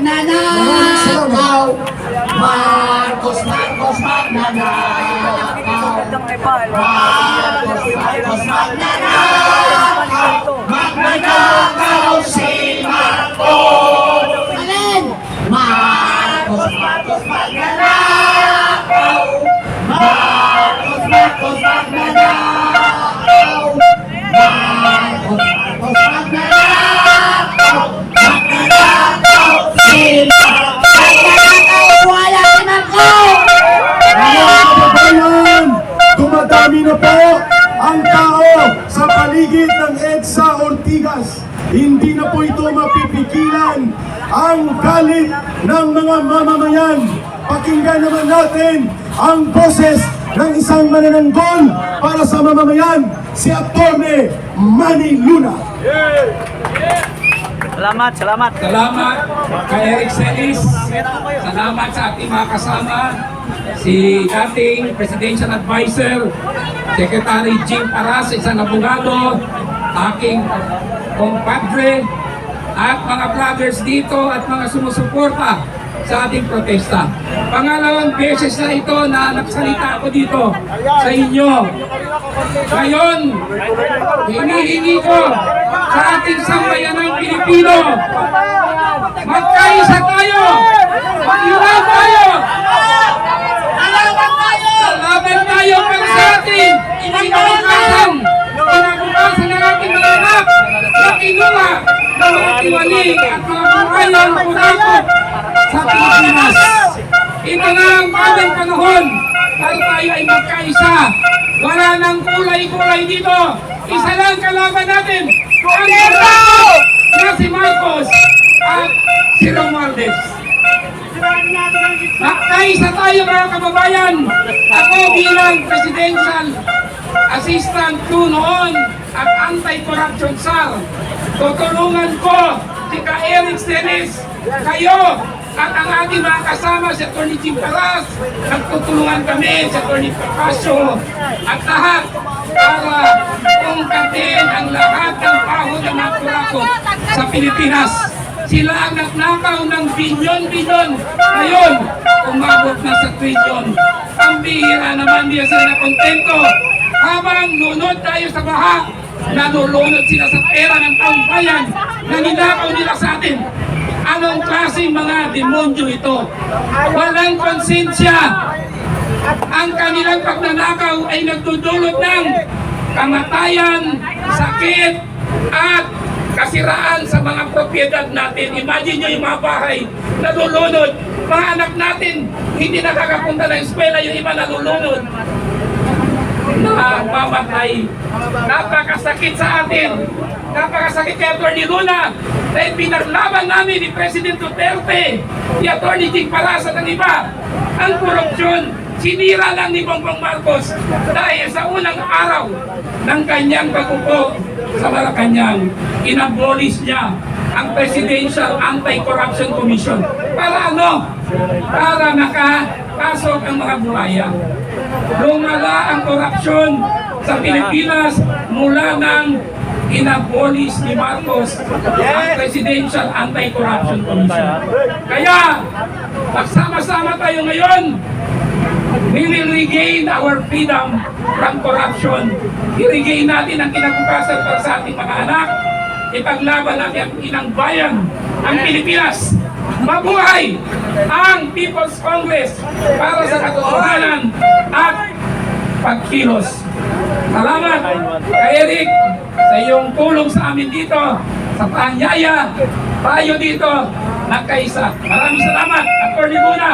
magnanakaw. Marcos, Marcos, magnanakaw. Marcos, Marcos, magnanakaw. Magnanakaw si Marcos. Alin? Marcos, Marcos, magnanakaw. Marcos, ang galit ng mga mamamayan. Pakinggan naman natin ang boses ng isang manananggol para sa mamamayan, si Atty. Manny Luna. Salamat, salamat. Salamat kay Eric Celis. Salamat sa ating mga kasama. Si dating Presidential Advisor, Secretary Jim Paras, isang abogado, aking compadre, at mga vloggers dito at mga sumusuporta sa ating protesta. Pangalawang beses na ito na nagsalita ako dito sa inyo. Ngayon, hinihingi ko sa ating sambayanang Pilipino, magkaisa tayo! Mag-iwan tayo! Laban tayo para sa atin! Kinabukasan panahon para tayo ay magkaisa. Wala nang kulay-kulay dito. Isa lang kalaban natin. Ang na si Marcos at si Romualdez. Magkaisa tayo mga kababayan. Ako bilang presidential assistant ko noon at anti-corruption SAR. Tutulungan ko si Ka Eric Stenis, kayo at ang ating mga kasama si Atty. Jim Paras. Nagtutulungan kami si Atty. Picasso at lahat para ungkatin ang lahat ng pahod ng mga kurakot sa Pilipinas. Sila ang nagnakaw ng bilyon-bilyon. Ngayon, umabot na sa trilyon. Ang bihira naman niya sila na kontento. Habang lunod tayo sa baha, nalulunod sila sa pera ng taong bayan na ninakaw nila sa atin. Anong klaseng mga demonyo ito? Walang konsensya. Ang kanilang pagnanakaw ay nagdudulot ng kamatayan, sakit, at kasiraan sa mga propiedad natin. Imagine nyo yung mga bahay nalulunod. Mga anak natin, hindi nakakapunta ng eskwela, yung iba nalulunod. Namamatay. Napakasakit sa atin. Napakasakit kay Atty. Luna dahil pinaglaban namin ni President Duterte, ni Atty. Jing Palasa ng iba, ang korupsyon. Sinira lang ni Bongbong Marcos dahil sa unang araw ng kanyang pagkupo sa Malacanang, inabolis niya ang Presidential Anti-Corruption Commission. Para ano? Para makapasok ang mga buhaya. Lumala ang korupsyon sa Pilipinas mula nang inabolis ni Marcos ang Presidential Anti-Corruption Commission. Kaya, magsama-sama tayo ngayon We will regain our freedom from corruption. I-regain natin ang kinabukasan para sa ating mga anak. Ipaglaban natin ang inang bayan, ang Pilipinas. Mabuhay ang People's Congress para sa katotohanan at pagkilos. Salamat kay Eric sa iyong tulong sa amin dito, sa panyaya, tayo dito, nagkaisa. Maraming salamat, Atty. Luna,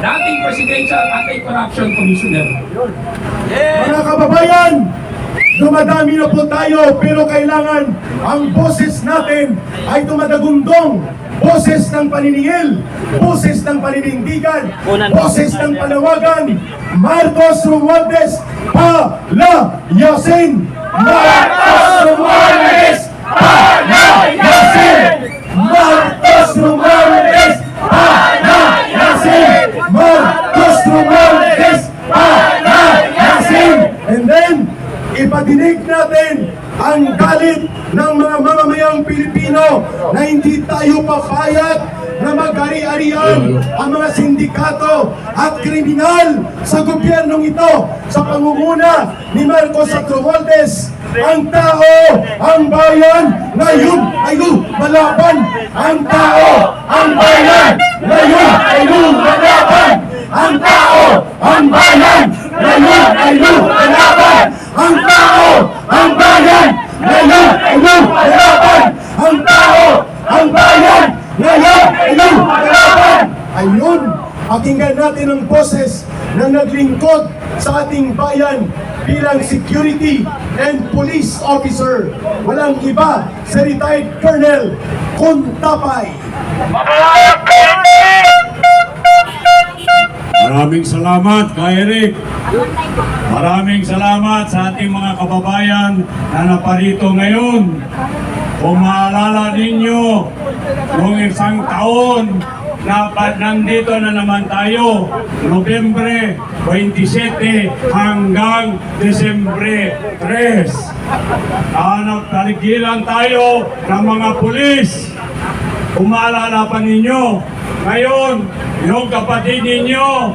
dating Presidential Anti-Corruption Commissioner. Mga kababayan, dumadami na po tayo pero kailangan ang boses natin ay dumadagundong. Boses ng paniningil, boses ng paninindigan, boses ng panawagan. Marcos Romualdez, palayasin! Marcos Romualdez, palayasin! Marcos Romualdez, palayasin! Marcos Romualdez, palayasin! And then, ipadinig natin ang galit ng mga mamamayang Pilipino na hindi tayo papayag na mag ari-arian ang mga sindikato at kriminal sa gobyernong ito sa pangunguna ni Marcos at Romualdez. Ang tao, ang bayan, ngayon ay lumalaban. Ang tao, ang bayan, ngayon ay lumalaban. Ang tao, ang bayan, ngayon ay lumalaban. Ang tao, ang bayan, ngayon ay lumalaban. Ang tao, ang bayan, ngayon ay lumalaban. Ayun, pakinggan natin ang boses na naglingkod sa ating bayan bilang security and police officer. Walang iba sa retired Colonel Kuntapay. Maraming salamat kay Eric. Maraming salamat sa ating mga kababayan na naparito ngayon. Kung maalala ninyo, noong isang taon na nandito na naman tayo, Nobyembre 27 hanggang Desembre 3. Hanap taligilan tayo ng mga pulis. Kung maalala pa ninyo, ngayon, yung kapatid ninyo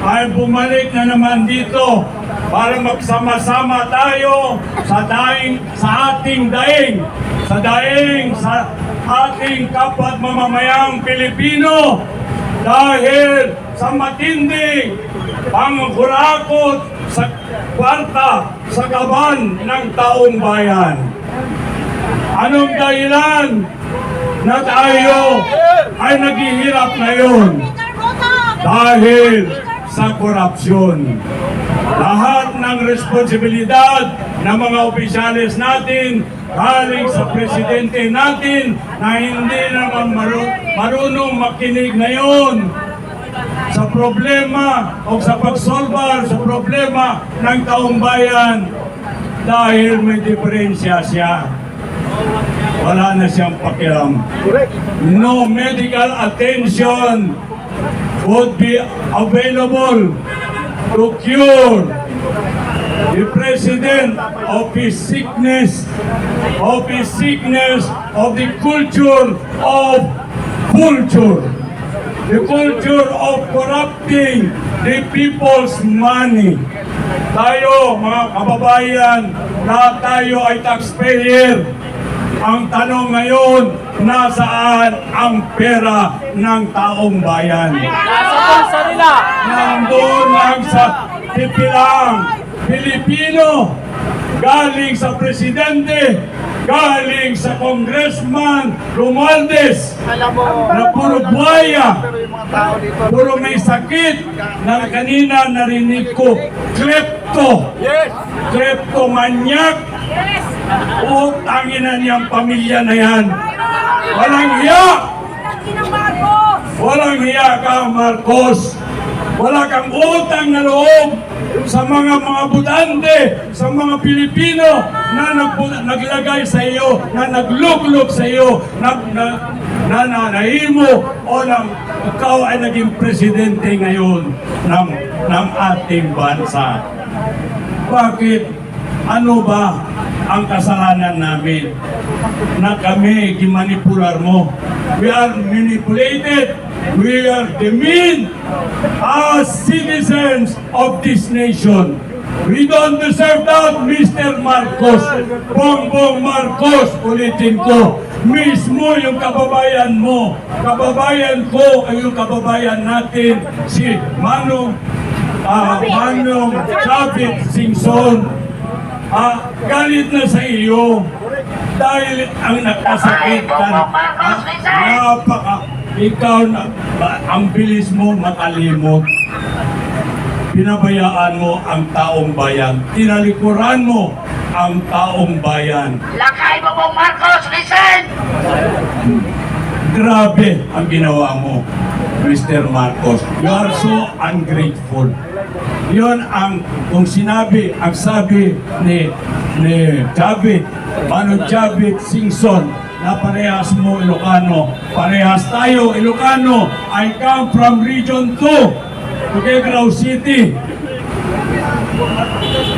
ay bumalik na naman dito para magsama-sama tayo sa daing, sa ating daing, sa daing, sa ating kapwa mamamayang Pilipino. Dahil sa matinding pangkurakot sa kwarta sa kaban ng taong bayan. Anong dahilan na tayo ay naghihirap ngayon? Dahil sa korupsyon. Lahat ng responsibilidad ng mga opisyalis natin galing sa presidente natin na hindi naman maru- marunong makinig ngayon sa problema o sa pagsolbar sa problema ng taong bayan dahil may diferensya siya wala na siyang pakiram. No medical attention would be available to cure the president of his sickness, of his sickness of the culture of culture, the culture of corrupting the people's money. Tayo, mga kababayan, na tayo ay taxpayer, ang tanong ngayon, nasaan ang pera ng taong bayan? Nandun lang sa tipilang Pilipino, galing sa presidente, galing sa congressman Romualdez, na puro buhaya, puro may sakit, na kanina narinig ko, klepto, kleptomanyak, utangin na niyang pamilya na yan. Walang hiya! Walang hiya ka, Marcos. Wala kang utang na loob sa mga mga butante, sa mga Pilipino na nagbu- naglagay sa iyo, na nagluglog sa iyo, na, na, na nanahimo o nang ikaw ay naging presidente ngayon ng, ng ating bansa. Bakit? Ano ba ang kasalanan namin? Na kami gimanipular mo. We are manipulated. We are demeaned as citizens of this nation. We don't deserve that, Mr. Marcos. Bongbong Marcos, ulitin ko. Mismo yung kababayan mo. Kababayan ko ay yung kababayan natin, si Manong Ah, Manong Chavit Singson, ah, galit na sa iyo dahil ang nakasakitan, ah, napaka, ikaw na, ang bilis mo makalimot. Pinabayaan mo ang taong bayan. Tinalikuran mo ang taong bayan. Lakay mo po, Marcos! Listen! Grabe ang ginawa mo, Mr. Marcos. You are so ungrateful. Yun ang, kung sinabi, ang sabi ni, ni Chavit, Mano Chavit Singson, na parehas mo Ilocano. Parehas tayo Ilocano. I come from Region 2, Tuguegarao City.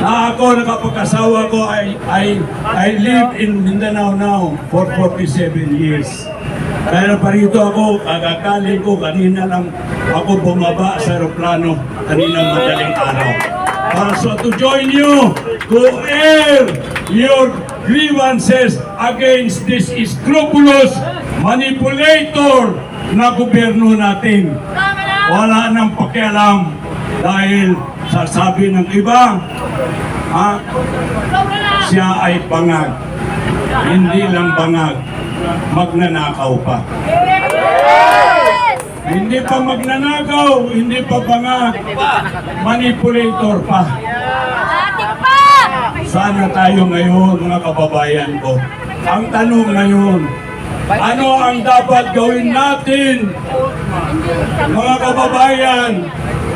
Na ako nakapag-asawa ko, I, I, I live in Mindanao now for 47 years. Kaya pa rito ako, kagagaling ko, kanina lang ako bumaba sa aeroplano, kanina madaling araw. Para so to join you, to air your grievances against this scrupulous manipulator na gobyerno natin. Wala nang pakialam dahil sa sabi ng iba, ha, siya ay bangag. Hindi lang bangag, magnanakaw pa. Hindi pa magnanakaw, hindi pa bangag, manipulator pa. Sana tayo ngayon, mga kababayan ko. Ang tanong ngayon, ano ang dapat gawin natin, mga kababayan?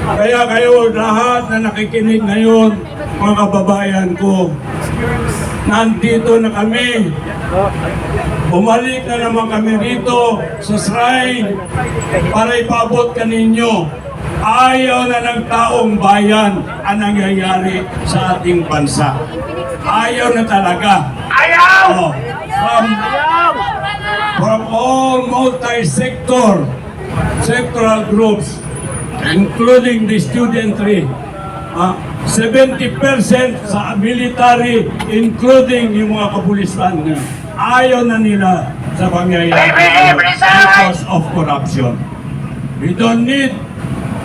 Kaya kayo lahat na nakikinig ngayon, mga kababayan ko, nandito na kami. Bumalik na naman kami dito sa shrine para ipabot ka ninyo. Ayaw na ng taong bayan ang nangyayari sa ating bansa. Ayaw na talaga. Ayaw! Oh, from, from all multi-sector, sectoral groups, including the studentry, ah, 70% sa military, including yung mga kapulisan, ayaw na nila sa pangyayari because of corruption. We don't need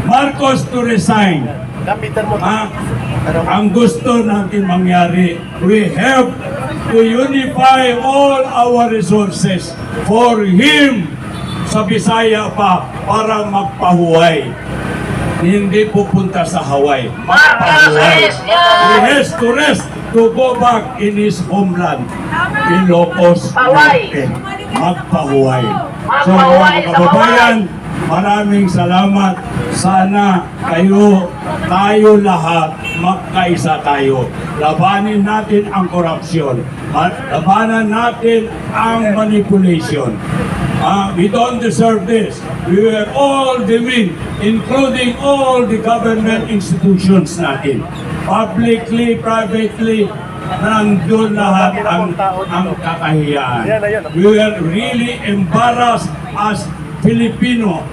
Marcos to resign. Ah, ang gusto natin mangyari, we have to unify all our resources for him sa Bisaya pa para magpahuway. Hindi pupunta sa Hawaii. Magpahuway. He has to rest to go back in his homeland. Ilocos Hawaii. Norte. Magpahuway. So mga kababayan, Maraming salamat. Sana kayo, tayo lahat, magkaisa tayo. Labanin natin ang korupsyon. At Labanan natin ang manipulation. Ah, we don't deserve this. We were all the win, including all the government institutions natin. Publicly, privately, nandun lahat ang, ang kakahiyaan. We were really embarrassed as Filipino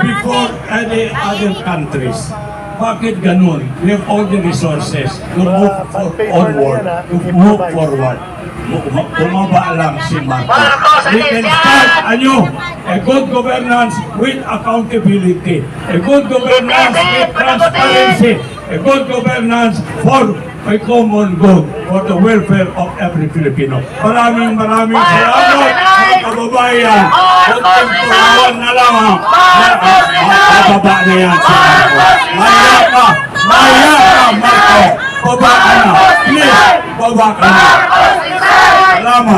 before any other countries. Bakit ganun? We have all the resources to move for, onward, to move forward. Bum- Bumaba lang si Marcos. We can start anew. A good governance with accountability. A good governance with transparency. A good governance for a common good for the welfare of every Filipino. Maraming maraming salamat mga kababayan. Kontemporaryon na lamang. Mababa na yan si Marcos. Maya ka! Maya ka, Marcos! Baba ka na! Please, baba ka na! Salamat!